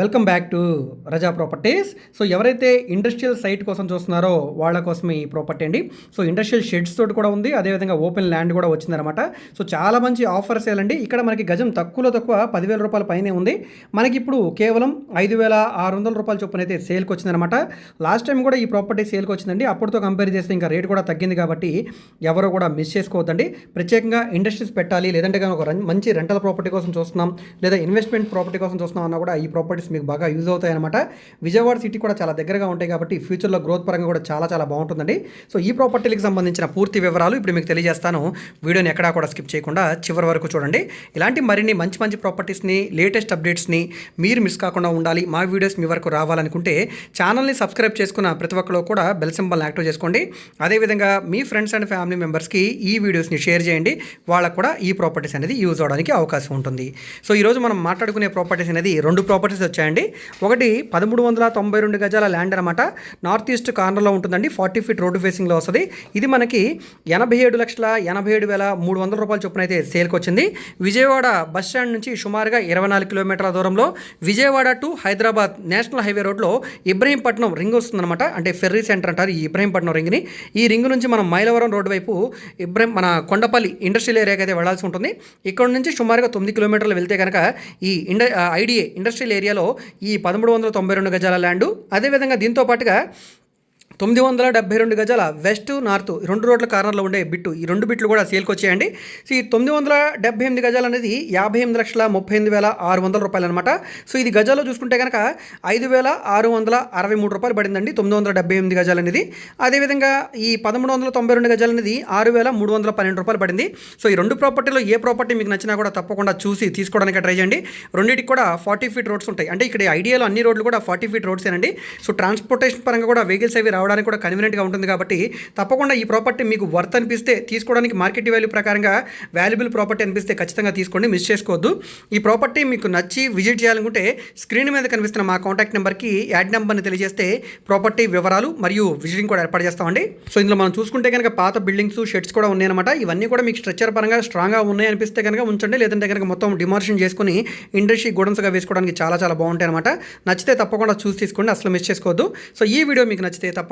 Welcome back to Raza properties. So ఎవరైతే industrial site కోసం చూస్తున్నారో వాళ్ళ కోసం ఈ ప్రాపర్టీ అండి. సో ఇండస్ట్రియల్ షెడ్స్ తోటి కూడా ఉంది. అదేవిధంగా ఓపెన్ ల్యాండ్ కూడా వచ్చిందనమాట సో చాలా మంచి ఆఫర్స్ అండి. ఇక్కడ మనకి గజం తక్కువలో తక్కువ పదివేల రూపాయల పైనే ఉంది. మనకి ఇప్పుడు కేవలం ఐదు వేల ఆరు వందల రూపాయల చొప్పున అయితే సేల్కి వచ్చిందనమాట లాస్ట్ టైం కూడా ఈ ప్రాపర్టీ సేల్కి వచ్చిందండి. అప్పటితో కంపేర్ చేస్తే ఇంకా రేట్ కూడా తగ్గింది కాబట్టి ఎవరు కూడా మిస్ చేసుకోవద్దండి. ప్రత్యేకంగా ఇండస్ట్రీస్ పెట్టాలి. లేదంటే కానీ ఒక మంచి రెంటల్ ప్రాపర్టీ కోసం చూస్తున్నాం. లేదా ఇన్వెస్ట్మెంట్ ప్రాపర్టీ కోసం చూస్తున్నాం అన్నా కూడా ఈ ప్రాపర్టీ ప్రాపర్టీస్ మీకు బాగా యూజ్ అవుతాయి అనమాట విజయవాడ సిటీ కూడా చాలా దగ్గరగా ఉంటాయి కాబట్టి ఫ్యూచర్లో గ్రోత్ పరంగా కూడా చాలా చాలా బాగుంటుందండి. సో ఈ ప్రాపర్టీలకు సంబంధించిన పూర్తి వివరాలు ఇప్పుడు మీకు తెలియజేస్తాను. వీడియోని ఎక్కడా కూడా స్కిప్ చేయకుండా చివరి వరకు చూడండి. ఇలాంటి మరిన్ని మంచి మంచి ప్రాపర్టీస్ని లేటెస్ట్ అప్డేట్స్ని మీరు మిస్ కాకుండా ఉండాలి. మా వీడియోస్ మీ వరకు రావాలనుకుంటే ఛానల్ని సబ్స్క్రైబ్ చేసుకున్న ప్రతి ఒక్కరు కూడా బెల్ సింబల్ని యాక్టివ్ చేసుకోండి. అదేవిధంగా మీ ఫ్రెండ్స్ అండ్ ఫ్యామిలీ మెంబర్స్కి ఈ వీడియోస్ని షేర్ చేయండి. వాళ్ళకు కూడా ఈ ప్రాపర్టీస్ అనేది యూజ్ అవడానికి అవకాశం ఉంటుంది. సో ఈరోజు మనం మాట్లాడుకునే ప్రాపర్టీస్ అనేది రెండు ప్రాపర్టీస్ వచ్చాయండి. ఒకటి పదమూడు వందల తొంభై రెండు గజాల ల్యాండ్ అనమాట నార్త్ ఈస్ట్ కార్నర్లో ఉంటుందండి. ఫార్టీ ఫీట్ రోడ్డు ఫేసింగ్లో వస్తుంది. ఇది మనకి ఎనభై ఏడు లక్షల ఎనభై ఏడు వేల మూడు వందల రూపాయల చొప్పున అయితే సేల్కి వచ్చింది. విజయవాడ బస్ స్టాండ్ నుంచి సుమారుగా ఇరవై నాలుగు కిలోమీటర్ల దూరంలో Vijayawada to Hyderabad national highway రోడ్లో ఇబ్రహీంపట్నం రింగ్ వస్తుందన్నమాట. అంటే ఫెర్రీ సెంటర్ అంటారు ఈ ఇబ్రహీంపట్నం రింగ్ని. ఈ రింగ్ నుంచి మనం మైలవరం రోడ్డు వైపు ఇబ్రహీం మన కొండపల్లి ఇండస్ట్రియల్ ఏరియాకి అయితే వెళ్ళాల్సి ఉంటుంది. ఇక్కడ నుంచి సుమారుగా తొమ్మిది కిలోమీటర్లు వెళ్తే కనుక ఈ ఇండ ఐడిఏ ఇండస్ట్రియల్ ఏరియాలో ఈ పదమూడు వందల తొంభై రెండు గజాల ల్యాండు. అదేవిధంగా దీంతో పాటుగా తొమ్మిది వందల డెబ్బై రెండు గజాల వెస్ట్ నార్త్ రెండు రోడ్ల కార్నర్లో ఉండే బిట్టు. ఈ రెండు బిట్లు కూడా సేల్కి వచ్చేయండి సో ఈ తొమ్మిది వందల డెబ్బై ఎనిమిది గజాలు అనేది యాభై ఎనిమిది లక్షల ముప్పై ఎనిమిది వేల ఆరు వందల రూపాయలు అనమాట సో ఇది గజాల్లో చూసుకుంటే కనుక ఐదు వేల ఆరు వందల అరవై మూడు రూపాయలు పడిందండి తొమ్మిది వందల డెబ్బై ఎనిమిది గజాలు అనేది. అదేవిధంగా ఈ పదమూడు వందల తొంభై రెండు గజాలు అనేది ఆరు వేల మూడు వందల పన్నెండు రూపాయలు పడింది. సో ఈ రెండు ప్రాపర్టీలో ఏ ప్రాపర్టీ మీకు నచ్చినా కూడా తప్పకుండా చూసి తీసుకోవడానికి ట్రై చేయండి. రెండింటికి కూడా ఫార్టీ ఫీట్ రోడ్స్ ఉంటాయి. అంటే ఇక్కడ ఐడియాలో అన్ని రోడ్లు కూడా ఫార్టీ ఫీట్ రోడ్సేనండి. సో ట్రాన్స్పోర్టేషన్ పరంగా కూడా వెహికల్స్ అవి రావడానికి కూడా కన్వీనియంట్గా ఉంటుంది కాబట్టి తప్పకుండా ఈ ప్రాపర్టీ మీకు వర్త్ అనిపిస్తే తీసుకోవడానికి మార్కెట్ వాల్యూ ప్రకారంగా వాల్యుబుల్ ప్రాపర్టీ అనిపిస్తే ఖచ్చితంగా తీసుకోండి. మిస్ చేసుకోవద్దు. ఈ ప్రాపర్టీ మీకు నచ్చి విజిట్ చేయాలనుకుంటే స్క్రీన్ మీద కనిపిస్తున్న మా కాంటాక్ట్ నెంబర్కి యాడ్ నెంబర్ని తెలియజేస్తే ప్రాపర్టీ వివరాలు మరియు విజిటింగ్ కూడా ఏర్పాటు చేస్తామండి. సో ఇందులో మనం చూసుకుంటే కనుక పాత బిల్డింగ్స్ షెడ్స్ కూడా ఉన్నాయన్నమాట. ఇవన్నీ కూడా మీకు స్ట్రక్చర్ పరంగా స్ట్రాంగ్గా ఉన్నాయి అనిపిస్తే కనుక ఉంచండి. లేదంటే కనుక మొత్తం డిమార్షన్ చేసుకుని ఇండస్ట్రీ గోడన్స్గా వేసుకోవడానికి చాలా చాలా బాగుంటాయి అనమాట నచ్చితే తప్పకుండా చూసి తీసుకోండి. అసలు మిస్ చేసుకోవద్దు. సో ఈ వీడియో మీకు నచ్చితే తప్పకుండా